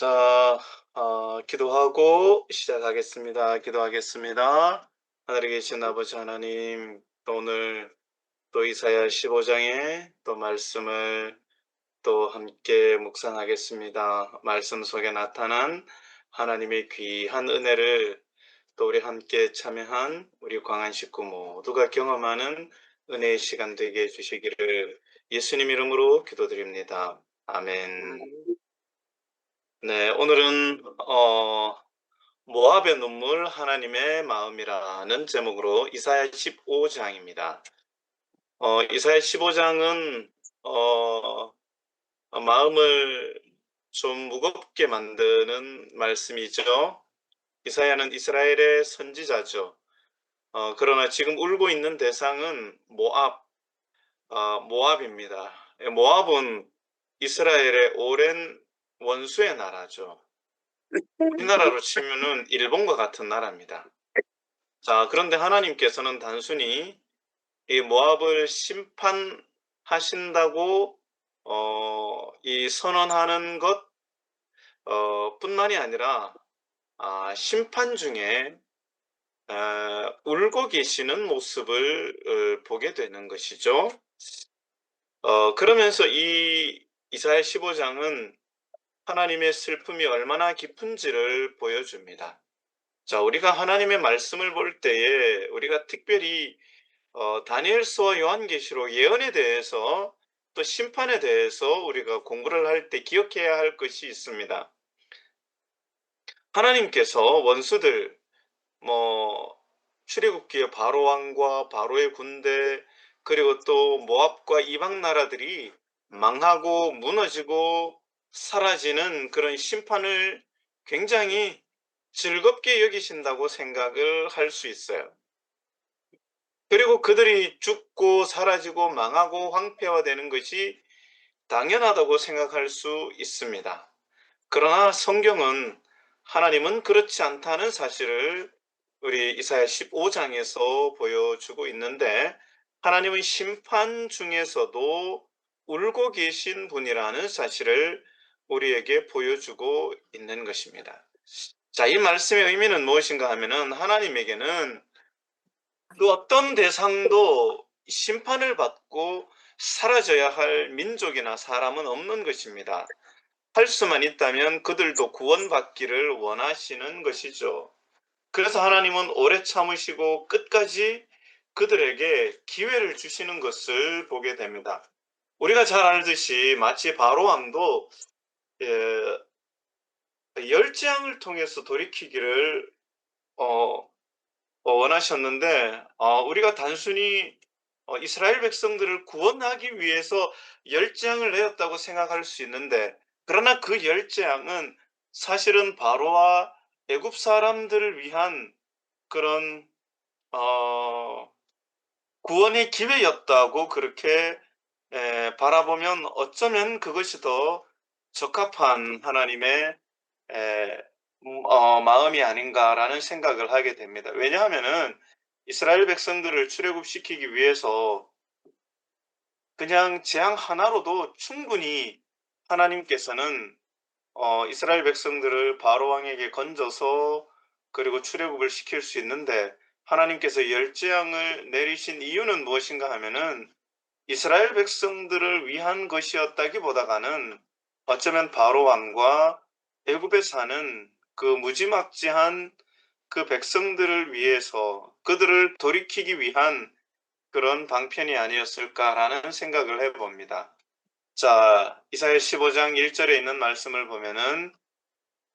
자, 어, 기도하고 시작하겠습니다. 기도하겠습니다. 하늘에 계신 아버지 하나님, 또 오늘 또 이사야 15장의 또 말씀을 또 함께 묵상하겠습니다. 말씀 속에 나타난 하나님의 귀한 은혜를 또 우리 함께 참여한 우리 광안 식구 모두가 경험하는 은혜의 시간 되게 해주시기를 예수님 이름으로 기도드립니다. 아멘. 네, 오늘은 어, 모압의 눈물 하나님의 마음이라는 제목으로 이사야 15장입니다. 어, 이사야 15장은 어, 마음을 좀 무겁게 만드는 말씀이죠. 이사야는 이스라엘의 선지자죠. 어, 그러나 지금 울고 있는 대상은 모압, 어, 모압입니다. 모압은 이스라엘의 오랜 원수의 나라죠. 우리나라로 치면은 일본과 같은 나라입니다. 자, 그런데 하나님께서는 단순히 이 모압을 심판하신다고 어, 이 선언하는 것 어, 뿐만이 아니라 아, 심판 중에 어, 울고 계시는 모습을 어, 보게 되는 것이죠. 어, 그러면서 이 이사야 15장은 하나님의 슬픔이 얼마나 깊은지를 보여줍니다. 자, 우리가 하나님의 말씀을 볼 때에 우리가 특별히 어, 다니엘서와 요한계시록 예언에 대해서 또 심판에 대해서 우리가 공부를 할 때 기억해야 할 것이 있습니다. 하나님께서 원수들 뭐 출애굽기의 바로 왕과 바로의 군대 그리고 또 모압과 이방 나라들이 망하고 무너지고 사라지는 그런 심판을 굉장히 즐겁게 여기신다고 생각을 할 수 있어요. 그리고 그들이 죽고 사라지고 망하고 황폐화되는 것이 당연하다고 생각할 수 있습니다. 그러나 성경은 하나님은 그렇지 않다는 사실을 우리 이사야 15장에서 보여주고 있는데 하나님은 심판 중에서도 울고 계신 분이라는 사실을 우리에게 보여주고 있는 것입니다. 자, 이 말씀의 의미는 무엇인가 하면은 하나님에게는 그 어떤 대상도 심판을 받고 사라져야 할 민족이나 사람은 없는 것입니다. 할 수만 있다면 그들도 구원받기를 원하시는 것이죠. 그래서 하나님은 오래 참으시고 끝까지 그들에게 기회를 주시는 것을 보게 됩니다. 우리가 잘 알듯이 마치 바로왕도 예, 열재앙을 통해서 돌이키기를 어, 어, 원하셨는데 어, 우리가 단순히 어, 이스라엘 백성들을 구원하기 위해서 열재앙을 내었다고 생각할 수 있는데 그러나 그 열재앙은 사실은 바로와 애굽 사람들을 위한 그런 어, 구원의 기회였다고 그렇게 에, 바라보면 어쩌면 그것이 더 적합한 하나님의 에, 음, 어, 마음이 아닌가라는 생각을 하게 됩니다. 왜냐하면은 이스라엘 백성들을 출애굽시키기 위해서 그냥 재앙 하나로도 충분히 하나님께서는 어, 이스라엘 백성들을 바로 왕에게 건져서 그리고 출애굽을 시킬 수 있는데 하나님께서 열재앙을 내리신 이유는 무엇인가 하면은 이스라엘 백성들을 위한 것이었다기보다가는 어쩌면 바로 왕과 애굽에 사는 그 무지막지한 그 백성들을 위해서 그들을 돌이키기 위한 그런 방편이 아니었을까라는 생각을 해봅니다. 자, 이사야 15장 1절에 있는 말씀을 보면은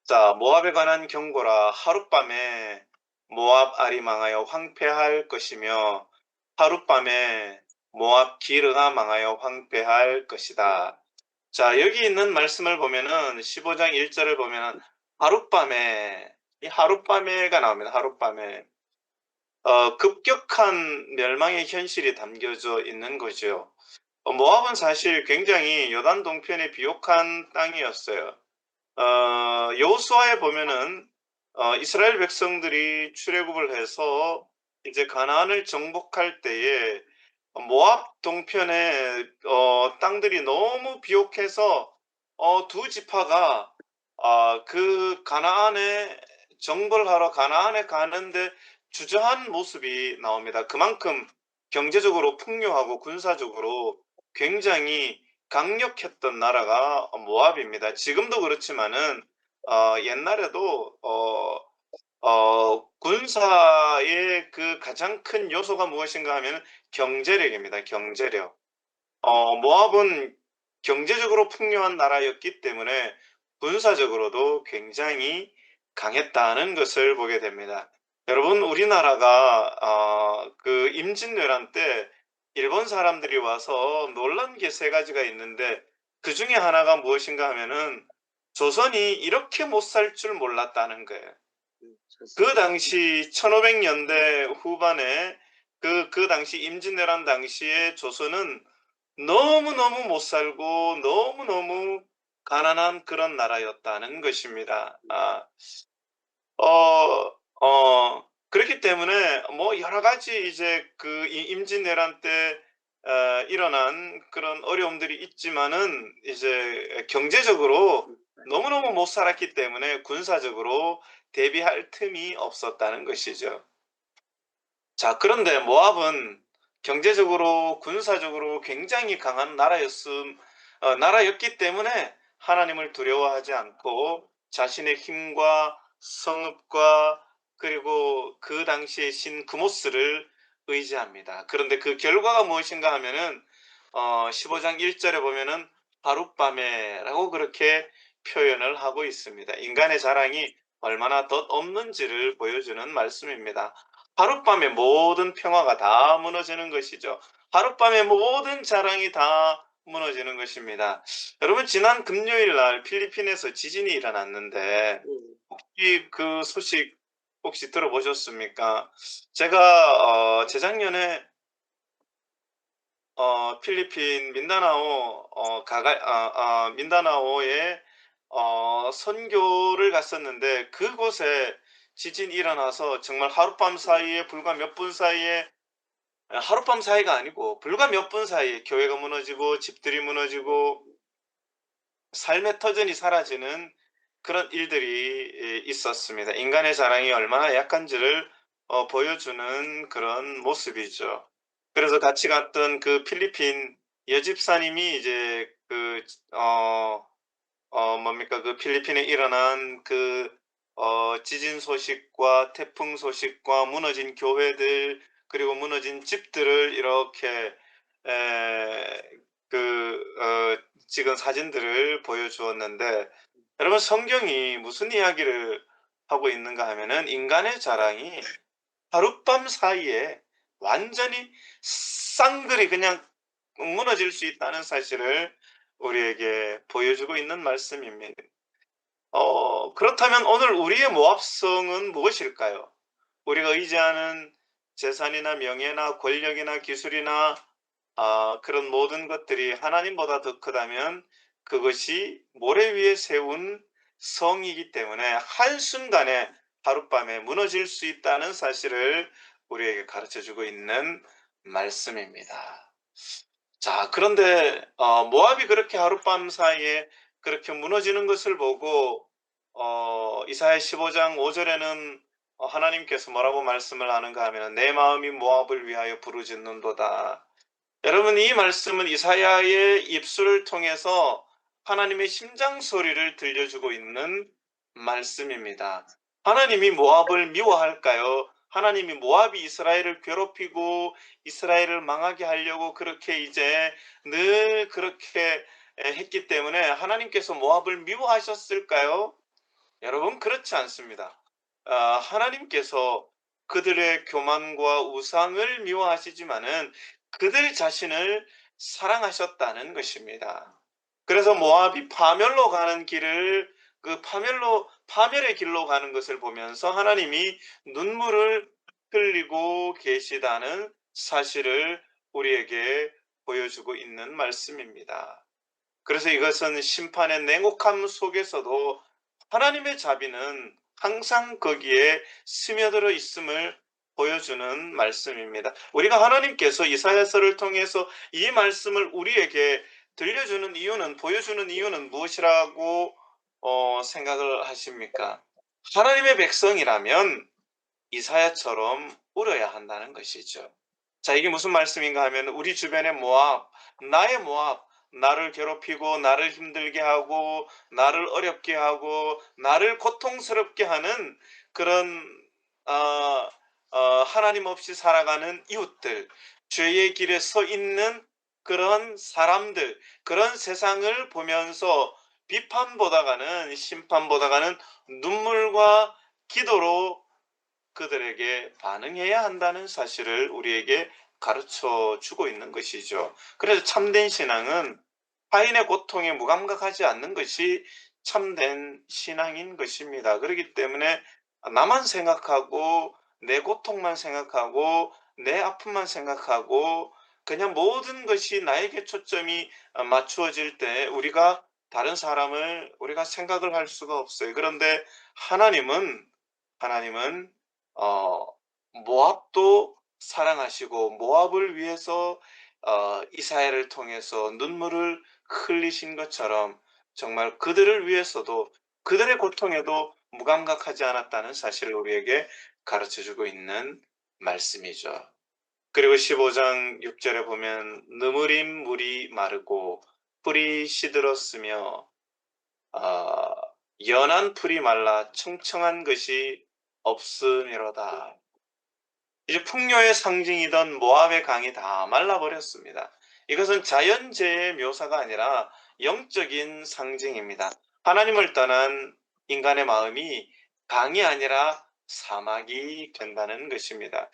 자, 모압에 관한 경고라 하룻밤에 모압 알이 망하여 황폐할 것이며 하룻밤에 모압 기르가 망하여 황폐할 것이다. 자, 여기 있는 말씀을 보면은 15장 1절을 보면은 하룻밤에 이 하룻밤에가 나옵니다. 하룻밤에 어, 급격한 멸망의 현실이 담겨져 있는 거죠. 어, 모압은 사실 굉장히 요단 동편의 비옥한 땅이었어요. 어, 여호수아에 보면은 어, 이스라엘 백성들이 출애굽을 해서 이제 가나안을 정복할 때에 모압 동편의 어, 땅들이 너무 비옥해서 어, 두 지파가 아그 가나안에 정벌 하러 가나안에 가는데 주저한 모습이 나옵니다. 그만큼 경제적으로 풍요하고 군사적으로 굉장히 강력했던 나라가 모압입니다. 지금도 그렇지만은 어 옛날에도 어 어 군사 의 그 가장 큰 요소가 무엇인가 하면은 경제력입니다, 경제력. 어 모압은 경제적으로 풍요한 나라였기 때문에 군사적으로도 굉장히 강했다는 것을 보게 됩니다. 여러분 우리나라가 어 그 임진왜란 때 일본 사람들이 와서 놀란 게 세 가지가 있는데 그 중에 하나가 무엇인가 하면은 조선이 이렇게 못 살 줄 몰랐다는 거예요. 음 그. 당시 1500 년대 후반에 그 그 당시 임진왜란 당시에 조선은 너무너무 못 살고 너무너무 가난한 그런 나라였다는 것입니다. 아. 어 어 그렇기 때문에 뭐 여러 가지 이제 그이 임진왜란 때 어 일어난 그런 어려움들이 있지만은 이제 경제적으로 음 네. 너무너무 못 살았기 때문에 군사적으로 대비할 틈이 없었다는 것이죠. 자 그런데 모압은 경제적으로 군사적으로 굉장히 강한 나라였음 어 나라였기 때문에 하나님을 두려워하지 않고 자신의 힘과 성읍과 그리고 그 당시의 신 그모스를 의지합니다. 그런데 그 결과가 무엇인가 하면은 어 15장 1 절에 보면은 하룻밤에라고 그렇게 표현을 하고 있습니다. 인간의 자랑이 얼마나 덧없는지를 보여주는 말씀입니다. 하룻밤에 모든 평화가 다 무너지는 것이죠. 하룻밤에 모든 자랑이 다 무너지는 것입니다. 여러분 지난 금요일 날 필리핀에서 지진이 일어났는데 음. 혹시 그 소식 혹시 들어보셨습니까? 제가 어 재작년에 어 필리핀 민다나오 어 가가 아 아 민다나오에 어 선교를 갔었는데 그곳에 지진이 일어나서 정말 하룻밤 사이에 불과 몇 분 사이에 아 하룻밤 사이가 아니고 불과 몇 분 사이에 교회가 무너지고 집들이 무너지고 삶의 터전이 사라지는 그런 일들이 이 있었습니다. 인간의 자랑이 얼마나 약한지를 어 보여주는 그런 모습이죠. 그래서 같이 갔던 그 필리핀 여집사님이 이제 그 어 어 뭡니까? 그 필리핀에 일어난 그 어 지진 소식과 태풍 소식과 무너진 교회들 그리고 무너진 집들을 이렇게 에 그 어 찍은 사진들을 보여주었는데 여러분 성경이 무슨 이야기를 하고 있는가 하면은 인간의 자랑이 하룻밤 사이에 완전히 쌍그리 그냥 무너질 수 있다는 사실을 우리에게 보여주고 있는 말씀입니다. 어 그렇다면 오늘 우리의 모합성은 무엇일까요? 우리가 의지하는 재산이나 명예나 권력이나 기술이나 아 그런 모든 것들이 하나님보다 더 크다면 그것이 모래 위에 세운 성이기 때문에 한순간에 하룻밤에 무너질 수 있다는 사실을 우리에게 가르쳐 주고 있는 말씀입니다. 자 그런데 어 모압이 그렇게 하룻밤 사이에 그렇게 무너지는 것을 보고 어 이사야 15장 5 절에는 어 하나님께서 뭐라고 말씀을 하는가 하면은 "내 마음이 모압을 위하여 부르짖는도다." 여러분 이 말씀은 이사야의 입술을 통해서 하나님의 심장 소리를 들려주고 있는 말씀입니다. 하나님이 모압을 미워할까요? 하나님이 모압이 이스라엘을 괴롭히고 이스라엘을 망하게 하려고 그렇게 이제 늘 그렇게 에 했기 때문에 하나님께서 모압을 미워하셨을까요? 여러분 그렇지 않습니다. 아 하나님께서 그들의 교만과 우상을 미워하시지만은 그들 자신을 사랑하셨다는 것입니다. 그래서 모압이 파멸로 가는 길을 그 파멸로 파멸의 길로 가는 것을 보면서 하나님이 눈물을 흘리고 계시다는 사실을 우리에게 보여주고 있는 말씀입니다. 그래서 이것은 심판의 냉혹함 속에서도 하나님의 자비는 항상 거기에 스며들어 있음을 보여주는 말씀입니다. 우리가 하나님께서 이사야서를 통해서 이 말씀을 우리에게 들려주는 이유는 보여주는 이유는 무엇이라고 어 생각을 하십니까? 하나님의 백성이라면 이사야처럼 울어야 한다는 것이죠. 자, 이게 무슨 말씀인가 하면 우리 주변의 모압, 나의 모압, 나를 괴롭히고 나를 힘들게 하고 나를 어렵게 하고 나를 고통스럽게 하는 그런 어, 어, 하나님 없이 살아가는 이웃들, 죄의 길에 서 있는 그런 사람들, 그런 세상을 보면서 비판보다가는 심판보다가는 눈물과 기도로 그들에게 반응해야 한다는 사실을 우리에게 가르쳐 주고 있는 것이죠. 그래서 참된 신앙은 타인의 고통에 무감각하지 않는 것이 참된 신앙인 것입니다. 그렇기 때문에 나만 생각하고 내 고통만 생각하고 내 아픔만 생각하고 그냥 모든 것이 나에게 초점이 맞추어질 때 우리가 다른 사람을 우리가 생각을 할 수가 없어요. 그런데 하나님은 하나님은 어 모압도 사랑하시고 모압을 위해서 어 이사야를 통해서 눈물을 흘리신 것처럼 정말 그들을 위해서도 그들의 고통에도 무감각하지 않았다는 사실을 우리에게 가르쳐 주고 있는 말씀이죠. 그리고 15장 6절에 보면 느무린 물이 마르고 풀이 시들었으며 어, 연한 풀이 말라 청청한 것이 없음이로다. 이제 풍요의 상징이던 모압의 강이 다 말라버렸습니다. 이것은 자연재해의 묘사가 아니라 영적인 상징입니다. 하나님을 떠난 인간의 마음이 강이 아니라 사막이 된다는 것입니다.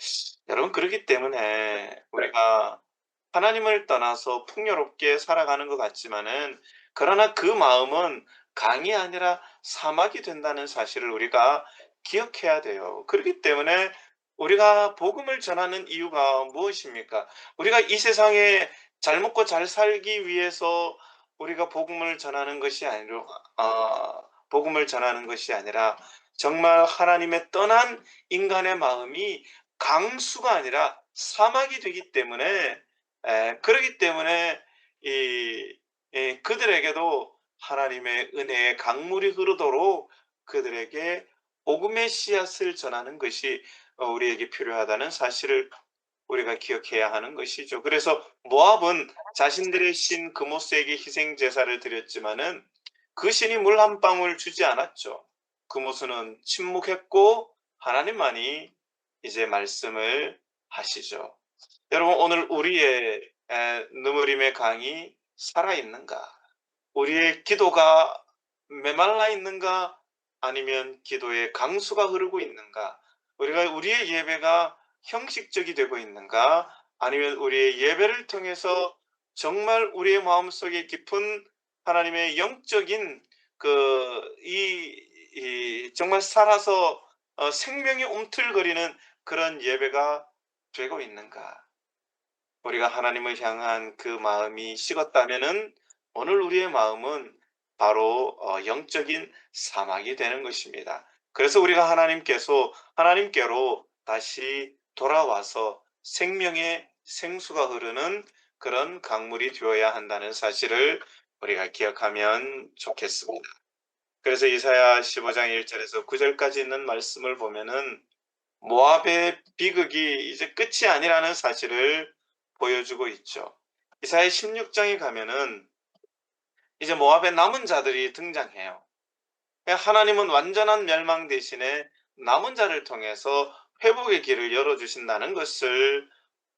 여러분 그렇기 때문에 우리가 하나님을 떠나서 풍요롭게 살아가는 것 같지만은 그러나 그 마음은 강이 아니라 사막이 된다는 사실을 우리가 기억해야 돼요. 그렇기 때문에 우리가 복음을 전하는 이유가 무엇입니까? 우리가 이 세상에 잘 먹고 잘 살기 위해서 우리가 복음을 전하는 것이 아니라 어, 복음을 전하는 것이 아니라 정말 하나님의 떠난 인간의 마음이 강수가 아니라 사막이 되기 때문에 에, 그러기 때문에 이, 이 그들에게도 하나님의 은혜의 강물이 흐르도록 그들에게 복음의 씨앗을 전하는 것이 어, 우리에게 필요하다는 사실을 우리가 기억해야 하는 것이죠. 그래서 모압은 자신들의 신 그모스에게 희생 제사를 드렸지만은 그 신이 물 한 방울 주지 않았죠. 그모스는 침묵했고 하나님만이 이제 말씀을 하시죠. 여러분 오늘 우리의 눈물임의 강이 살아 있는가? 우리의 기도가 메말라 있는가? 아니면 기도의 강수가 흐르고 있는가? 우리가 우리의 예배가 형식적이 되고 있는가? 아니면 우리의 예배를 통해서 정말 우리의 마음속에 깊은 하나님의 영적인 그이 이 정말 살아서 어, 생명이 움틀거리는 그런 예배가 되고 있는가? 우리가 하나님을 향한 그 마음이 식었다면은 오늘 우리의 마음은 바로 어, 영적인 사막이 되는 것입니다. 그래서 우리가 하나님께서 하나님께로 다시 돌아와서 생명의 생수가 흐르는 그런 강물이 되어야 한다는 사실을 우리가 기억하면 좋겠습니다. 그래서 이사야 15장 1절에서 9절까지 있는 말씀을 보면은 모압의 비극이 이제 끝이 아니라는 사실을 보여주고 있죠. 이사야 16장에 가면은 이제 모압의 남은 자들이 등장해요. 하나님은 완전한 멸망 대신에 남은 자를 통해서 회복의 길을 열어주신다는 것을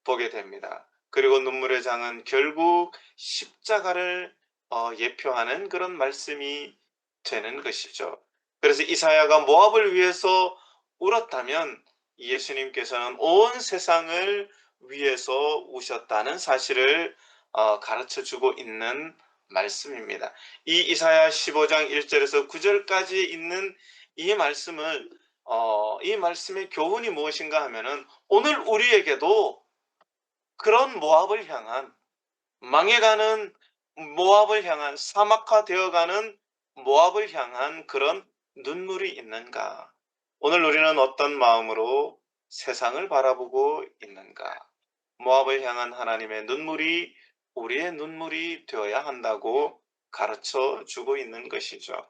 보게 됩니다. 그리고 눈물의 장은 결국 십자가를 어, 예표하는 그런 말씀이 되는 것이죠. 그래서 이사야가 모압을 위해서 울었다면 예수님께서는 온 세상을 위해서 우셨다는 사실을 어, 가르쳐 주고 있는 말씀입니다. 이 이사야 15장 1절에서 9절까지 있는 이 말씀을 어, 이 말씀의 교훈이 무엇인가 하면은 오늘 우리에게도 그런 모압을 향한 망해가는 모압을 향한 사막화 되어가는 모압을 향한 그런 눈물이 있는가? 오늘 우리는 어떤 마음으로 세상을 바라보고 있는가? 모압을 향한 하나님의 눈물이 우리의 눈물이 되어야 한다고 가르쳐 주고 있는 것이죠.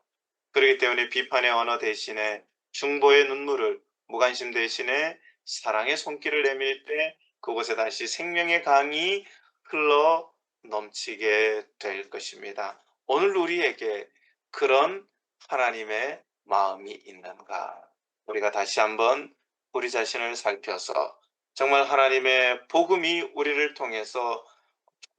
그렇기 때문에 비판의 언어 대신에 중보의 눈물을 무관심 대신에 사랑의 손길을 내밀 때 그곳에 다시 생명의 강이 흘러 넘치게 될 것입니다. 오늘 우리에게 그런 하나님의 마음이 있는가? 우리가 다시 한번 우리 자신을 살펴서 정말 하나님의 복음이 우리를 통해서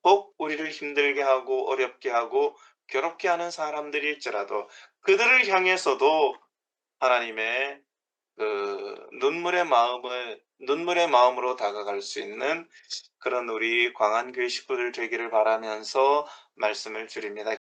꼭 우리를 힘들게 하고 어렵게 하고 괴롭게 하는 사람들일지라도 그들을 향해서도 하나님의 그 눈물의 마음을 눈물의 마음으로 다가갈 수 있는 그런 우리 광안교회 식구들 되기를 바라면서 말씀을 드립니다.